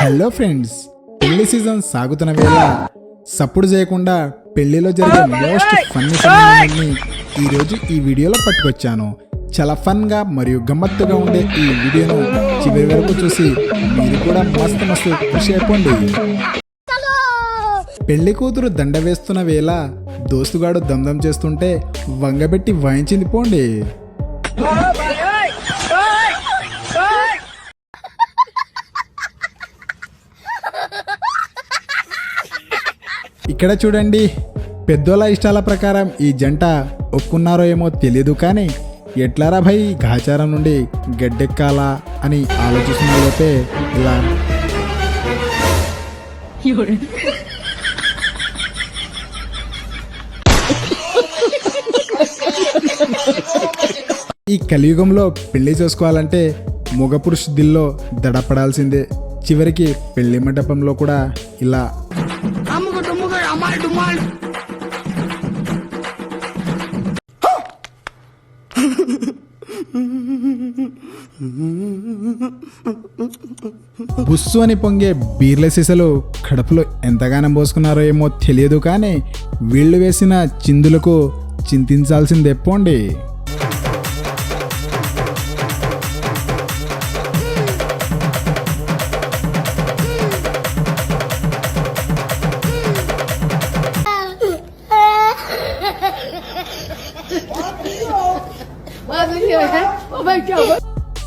Hello friends పెళ్ళి season సాగుతున్న వేళ సప్పుడు చేయకుండా పెళ్ళిలో జరిగే మోస్ట్ ఫన్నీ సంబంధాన్ని ఈరోజు ఈ వీడియోలో పట్టుకొచ్చాను. చాలా ఫన్గా మరియు గమ్మత్తుగా ఉండే ఈ వీడియోను చివరి వరకు చూసి మీరు కూడా మస్తు మస్తు ఖుషి అయిపోండి. పెళ్ళి కూతురు దండ వేస్తున్న వేళ దోస్తుగాడు దమ్దం చేస్తుంటే వంగబెట్టి వాయించింది పోండి. ఇక్కడ చూడండి పెద్దోళ్ళ ఇష్టాల ప్రకారం ఈ జంట ఒప్పుకున్నారో ఏమో తెలియదు కానీ ఎట్లారా భయ్ గాచారం నుండి గడ్డెక్కాలా అని ఆలోచిస్తున్న లోపే ఇలా కలియుగంలో పెళ్ళి చేసుకోవాలంటే మగ పురుష దిల్లో దడపడాల్సిందే. చివరికి పెళ్ళి మండపంలో కూడా ఇలా. బుస్సు అని పొంగే బీర్ల సీసలు కడుపులో ఎంతగానం పోసుకున్నారో ఏమో తెలియదు కానీ వీళ్ళు వేసిన చిందులకు చింతించాల్సిందే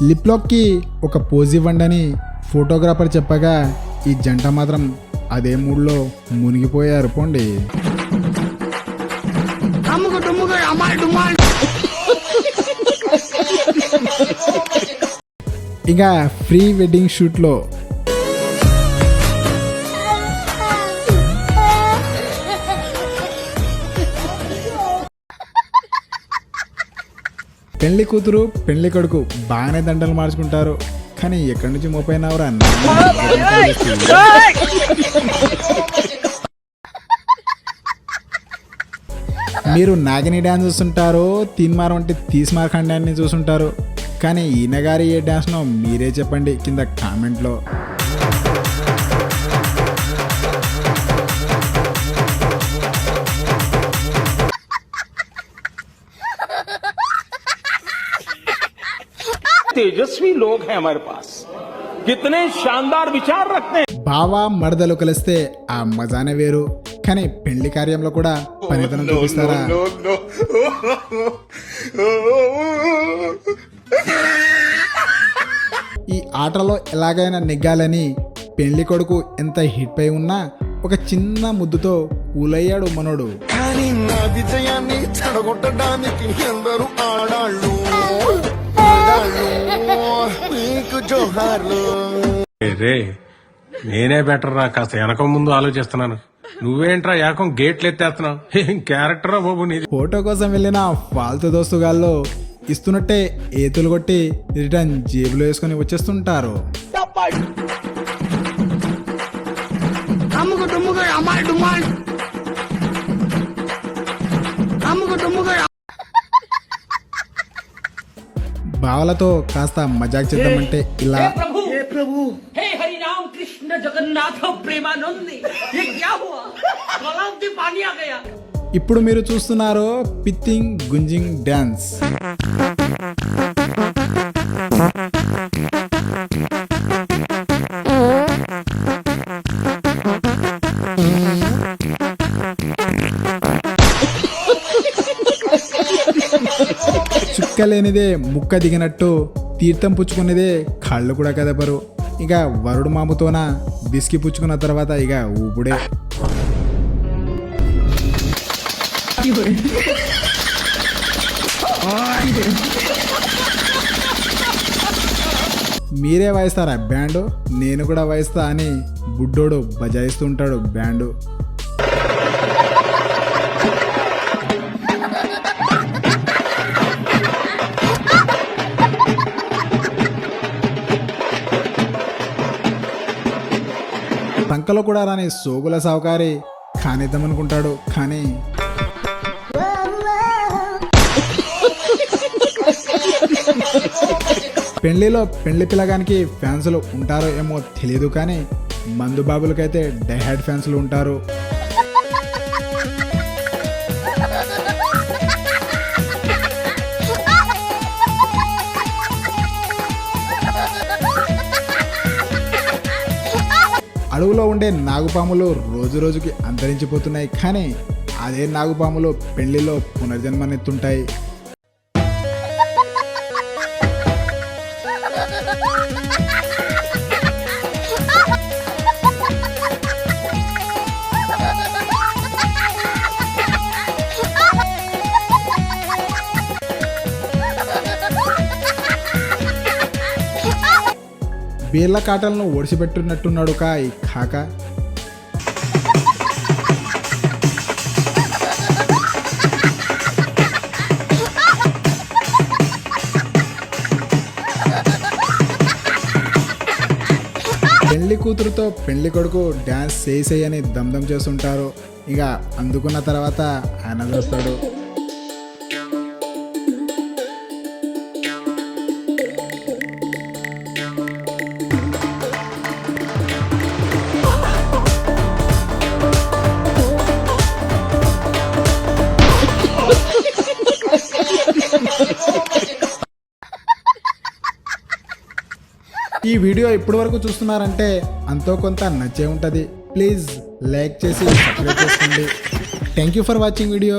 లిప్ లాక్కి ఒక పోజ్ ఇవ్వండి ఫోటోగ్రాఫర్ చెప్పగా ఈ జంట మాత్రం అదే మూడ్లో మునిగిపోయారు పోండి. ఇక ఫ్రీ వెడ్డింగ్ షూట్లో పెళ్ళి కూతురు పెళ్ళి కొడుకు బాగానే దండలు మార్చుకుంటారు. కానీ ఎక్కడి నుంచి మోపోయినావురా మీరు నాగిని డ్యాన్స్ చూస్తుంటారో తీన్మార్ వంటి తీస్మార్ ఖండాన్ని చూస్తుంటారు. కానీ ఈయన గారి ఏ డ్యాన్స్నో మీరే చెప్పండి కింద కామెంట్లో. తేజస్వి లోగ్ హై హమారే పాస్ కితనే శానదార్ విచార్ రఖతే బావా మడదలు కలిస్తే ఆ మజానే వేరు. కానీ పెళ్ళి కార్యంలో కూడా పనితనం చూపిస్తారా? ఈ ఆటలో ఎలాగైనా నెగ్గాలని పెళ్ళి కొడుకు ఎంత హిట్ పై ఉన్నా ఒక చిన్న ముద్దుతో ఊలయ్యాడు మనోడు. కానీ నా విజయాన్ని చెడగొట్టడానికి ఎందరూ ఆడాళ్ళు. రే నేనే బెటర్ రా కాస్త వెనక ముందు ఆలోచిస్తున్నాను. నువ్వేంట్రా ఏకం గేట్లు ఎత్తేస్తున్నావు? ఏం క్యారెక్టరా బాబు నీది. ఫోటో కోసం వెళ్ళిన ఫాల్తు దోస్తుగాల్లో ఇస్తున్నట్టే ఏతులు కొట్టి రిటర్న్ జేబులో వేసుకొని వచ్చేస్తుంటారు. బావలతో కాస్త మజాక్ చేద్దామంటే ఇలా हे हरि राम कृष्ण जगन्नाथ प्रेमानंद ये क्या हुआ तालाब में पानी आ गया ఇప్పుడు మీరు చూస్తున్నారు పిత్తింగ్ గుంజింగ్ డ్యాన్స్ చుక్కలేనిదే ముక్క దిగినట్టు తీర్థం పుచ్చుకునేదే కాళ్ళు కూడా కదపరు. ఇక వరుడు మాముతోన బిస్కి పుచ్చుకున్న తర్వాత ఇక ఊపుడే. మీరే వాయిస్తారా బ్యాండు? నేను కూడా వాయిస్తా అని బుడ్డోడు బజాయిస్తూ ఉంటాడు బ్యాండు. లంకలో కూడా రాని సోగుల సావుకారి కానిద్దామనుకుంటాడు కానీ పెళ్ళిలో పెళ్ళి పిల్లగానికి ఫ్యాన్సులు ఉంటారో ఏమో తెలియదు కానీ మందుబాబులకైతే డైహాడ్ ఫ్యాన్సులు ఉంటారు. అడవులో ఉండే నాగుపాములు రోజు రోజుకి అంతరించిపోతున్నాయి. కానీ అదే నాగుపాములు పెళ్ళిలో పునర్జన్మనెత్తుంటాయి. బీర్ల కాటలను ఓడిసిపెట్టున్నట్టున్నాడు కా కాక. పెళ్ళి కూతురుతో పెళ్ళి కొడుకు డ్యాన్స్ చేసేయని దమ్దం చేస్తుంటారు. ఇక అందుకున్న తర్వాత ఆయన చూస్తాడు ఈ వీడియో ఇప్పటి వరకు చూస్తున్నారంటే అంతో కొంత నచ్చే ఉంటుంది. ప్లీజ్ లైక్ చేసి సబ్స్క్రైబ్ చేసుకోండి. Thank you for watching video